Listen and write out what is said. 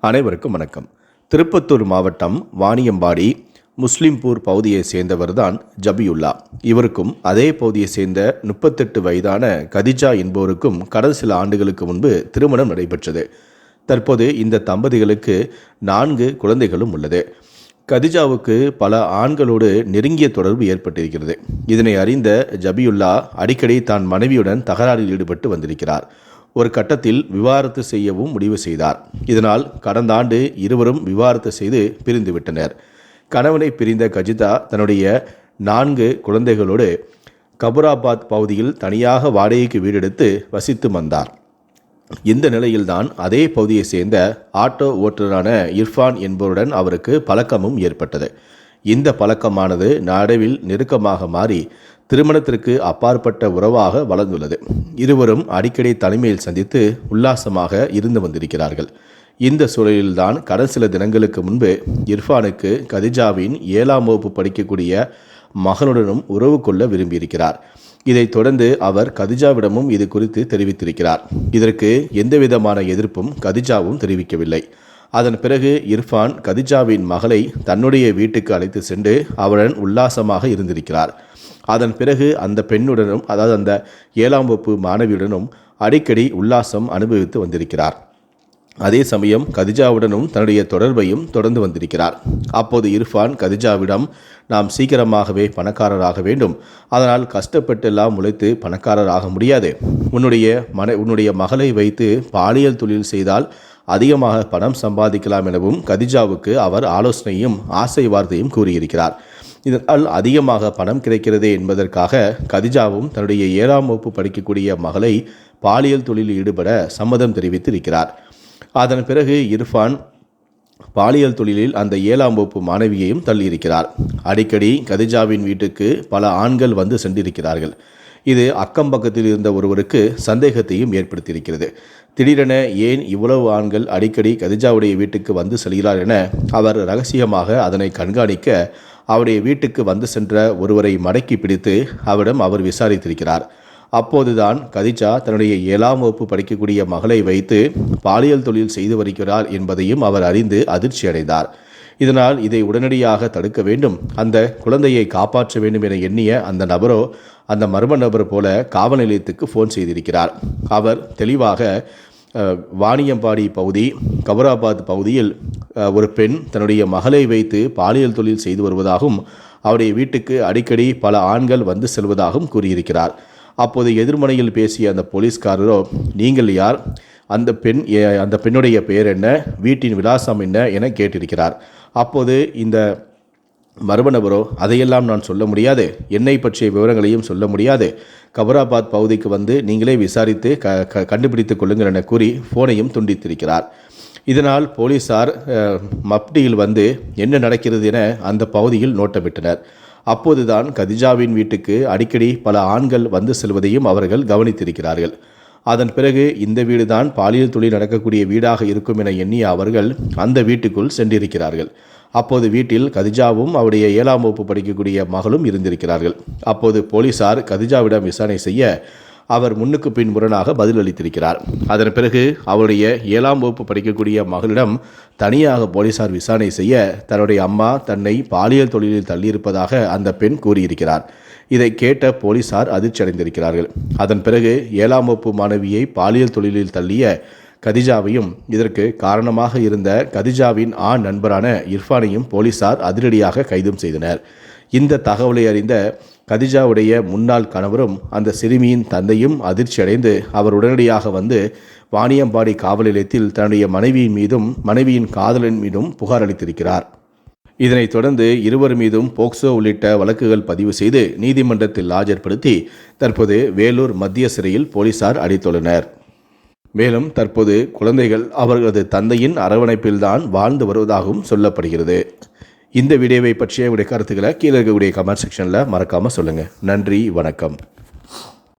அனைவருக்கும் வணக்கம். திருப்பத்தூர் மாவட்டம் வாணியம்பாடி முஸ்லிம்பூர் பகுதியை சேர்ந்தவர்தான் ஜபியுல்லா. இவருக்கும் அதே பகுதியை சேர்ந்த முப்பத்தெட்டு வயதான கதிஜா என்பவருக்கும் கடந்த சில ஆண்டுகளுக்கு முன்பு திருமணம் நடைபெற்றது. தற்போது இந்த தம்பதிகளுக்கு நான்கு குழந்தைகளும் உள்ளது. கதிஜாவுக்கு பல ஆண்களோடு நெருங்கிய தொடர்பு ஏற்பட்டிருக்கிறது. இதனை அறிந்த ஜபியுல்லா அடிக்கடி தான் மனைவியுடன் தகராறில் ஈடுபட்டு வந்திருக்கிறார். ஒரு கட்டத்தில் விவாரத்து செய்யவும் முடிவு செய்தார். இதனால் கடந்த ஆண்டு இருவரும் விவாரத்து செய்து பிரிந்துவிட்டனர் கணவனை பிரிந்த கஜிதா தன்னுடைய நான்கு குழந்தைகளோடு கபுராபாத் பகுதியில் தனியாக வாடகைக்கு வீடெடுத்து வசித்து வந்தார். இந்த நிலையில்தான் அதே பகுதியை சேர்ந்த ஆட்டோ ஓட்டுநரான இர்ஃபான் என்பவருடன் அவருக்கு பழக்கமும் ஏற்பட்டது. இந்த பழக்கமானது நடுவில் நெருக்கமாக மாறி திருமணத்திற்கு அப்பாற்பட்ட உறவாக வளர்ந்துள்ளது. இருவரும் அடிக்கடி தனிமையில் சந்தித்து உல்லாசமாக இருந்து வந்திருக்கிறார்கள். இந்த சூழலில்தான் கடந்த சில தினங்களுக்கு முன்பு இர்ஃபானுக்கு கதிஜாவின் ஏழாம் வகுப்பு படிக்கக்கூடிய மகனுடனும் உறவு கொள்ள விரும்பியிருக்கிறார். இதைத் தொடர்ந்து அவர் கதிஜாவிடமும் இது குறித்து தெரிவித்திருக்கிறார். இதற்கு எந்தவிதமான எதிர்ப்பும் கதிஜாவும் தெரிவிக்கவில்லை. அதன் பிறகு இர்ஃபான் கதிஜாவின் மகளை தன்னுடைய வீட்டுக்கு அழைத்து சென்று அவருடன் உல்லாசமாக இருந்திருக்கிறார். அதன் பிறகு அந்த பெண்ணுடனும் அதாவது அந்த ஏழாம் வகுப்பு மாணவியுடனும் அடிக்கடி உல்லாசம் அனுபவித்து வந்திருக்கிறார். அதே சமயம் கதிஜாவுடனும் தன்னுடைய தொடர்பையும் தொடர்ந்து வந்திருக்கிறார். அப்போது இர்ஃபான் கதிஜாவிடம் நாம் சீக்கிரமாகவே பணக்காரராக வேண்டும். அதனால் கஷ்டப்பட்டெல்லாம் உழைத்து பணக்காரராக முடியாது. உன்னுடைய மன உன்னுடைய மகளை வைத்து பாலியல் தொழில் செய்தால் அதிகமாக பணம் சம்பாதிக்கலாம் எனவும் கதிஜாவுக்கு அவர் ஆலோசனையும் ஆசை வார்த்தையும் கூறியிருக்கிறார். இதனால் அதிகமாக பணம் கிடைக்கிறதே என்பதற்காக கதிஜாவும் தன்னுடைய ஏழாம் வகுப்பு படிக்கக்கூடிய மகளை பாலியல் தொழிலில் ஈடுபட சம்மதம் தெரிவித்திருக்கிறார். அதன் பிறகு இர்ஃபான் பாலியல் தொழிலில் அந்த ஏழாம் வகுப்பு மாணவியையும் தள்ளியிருக்கிறார். அடிக்கடி கதிஜாவின் வீட்டுக்கு பல ஆண்கள் வந்து சென்றிருக்கிறார்கள். இது அக்கம் பக்கத்தில் இருந்த ஒருவருக்கு சந்தேகத்தையும் ஏற்படுத்தியிருக்கிறது. திடீரென ஏன் இவ்வளவு ஆண்கள் அடிக்கடி கதிஜாவுடைய வீட்டுக்கு வந்து செல்கிறார் என அவர் ரகசியமாக அதனை கண்காணிக்க அவருடைய வீட்டுக்கு வந்து சென்ற ஒருவரை மடக்கி பிடித்து அவரிடம் அவர் விசாரித்திருக்கிறார். அப்போதுதான் கதிஜா தன்னுடைய ஏழாம் வகுப்பு படிக்கக்கூடிய மகளை வைத்து பாலியல் தொழில் செய்து வருகிறார் என்பதையும் அவர் அறிந்து அதிர்ச்சி அடைந்தார் இதனால் இதை உடனடியாக தடுக்க வேண்டும். அந்த குழந்தையை காப்பாற்ற வேண்டும் என எண்ணிய அந்த நபரோ அந்த மர்ம நபர் போல காவல் நிலையத்துக்கு ஃபோன் செய்திருக்கிறார். அவர் தெளிவாக வாணியம்பாடி பகுதி கபராபாத் பகுதியில் ஒரு பெண் தன்னுடைய மகளை வைத்து பாலியல் தொழில் செய்து வருவதாகவும் அவருடைய வீட்டுக்கு அடிக்கடி பல ஆண்கள் வந்து செல்வதாகவும் கூறியிருக்கிறார். அப்போது எதிர்மனையில் பேசிய அந்த போலீஸ்காரரோ நீங்கள் யார்? அந்த பெண் அந்த பெண்ணுடைய பெயர் என்ன? வீட்டின் விலாசம் என்ன? என கேட்டிருக்கிறார். அப்போது இந்த மர்ம நபரோ அதையெல்லாம் நான் சொல்ல முடியாது. என்னை பற்றிய விவரங்களையும் சொல்ல முடியாது. கபராபாத் பகுதிக்கு வந்து நீங்களே விசாரித்து க க கண்டுபிடித்துக் கொள்ளுங்கள் என கூறி ஃபோனையும் துண்டித்திருக்கிறார். இதனால் போலீசார் மப்டியில் வந்து என்ன நடக்கிறது என அந்த பகுதியில் நோட்டமிட்டனர். அப்போதுதான் கதிஜாவின் வீட்டுக்கு அடிக்கடி பல ஆண்கள் வந்து செல்வதையும் அவர்கள் கவனித்திருக்கிறார்கள். அதன் பிறகு இந்த வீடுதான் பாலியல் தொழில் நடக்கக்கூடிய வீடாக இருக்கும் என எண்ணிய அவர்கள் அந்த வீட்டுக்குள் சென்றிருக்கிறார்கள். அப்போது வீட்டில் கதிஜாவும் அவருடைய ஏழாம் வகுப்பு படிக்கக்கூடிய மகளும் இருந்திருக்கிறார்கள். அப்போது போலீசார் கதிஜாவிடம் விசாரணை செய்ய அவர் முன்னுக்கு பின் முரணாக பதிலளித்திருக்கிறார். அதன் பிறகு அவருடைய ஏழாம் வகுப்பு படிக்கக்கூடிய மகளிடம் தனியாக போலீசார் விசாரணை செய்ய தன்னுடைய அம்மா தன்னை பாலியல் தொழிலில் தள்ளியிருப்பதாக அந்த பெண் கூறியிருக்கிறார். இதை கேட்ட போலீசார் அதிர்ச்சி அடைந்திருக்கிறார்கள் அதன் பிறகு ஏழாம் வகுப்பு மாணவியை பாலியல் தொழிலில் தள்ளிய கதிஜாவையும் இதற்கு காரணமாக இருந்த கதிஜாவின் ஆண் நண்பரான இர்ஃபானையும் போலீசார் அதிரடியாக கைதும் செய்தனர். இந்த தகவலை அறிந்த கதிஜாவுடைய முன்னாள் கணவரும் அந்த சிறுமியின் தந்தையும் அதிர்ச்சியடைந்து அவர் உடனடியாக வந்து வாணியம்பாடி காவல் நிலையத்தில் தன்னுடைய மனைவியின் மீதும் மனைவியின் காதலன் மீதும் புகார் அளித்திருக்கிறார். இதனைத் தொடர்ந்து இருவர் மீதும் போக்சோ உள்ளிட்ட வழக்குகள் பதிவு செய்து நீதிமன்றத்தில் ஆஜர்படுத்தி தற்போது வேலூர் மத்திய சிறையில் போலீசார் அடித்துள்ளனர். மேலும் தற்போது குழந்தைகள் அவர்களது தந்தையின் அரவணைப்பில்தான் வாழ்ந்து வருவதாகவும் சொல்லப்படுகிறது. இந்த வீடியோவை பற்றிய உடைய கருத்துக்களை கீழே இருக்கக்கூடிய கமெண்ட் செக்ஷனில் மறக்காமல் சொல்லுங்கள் நன்றி வணக்கம்.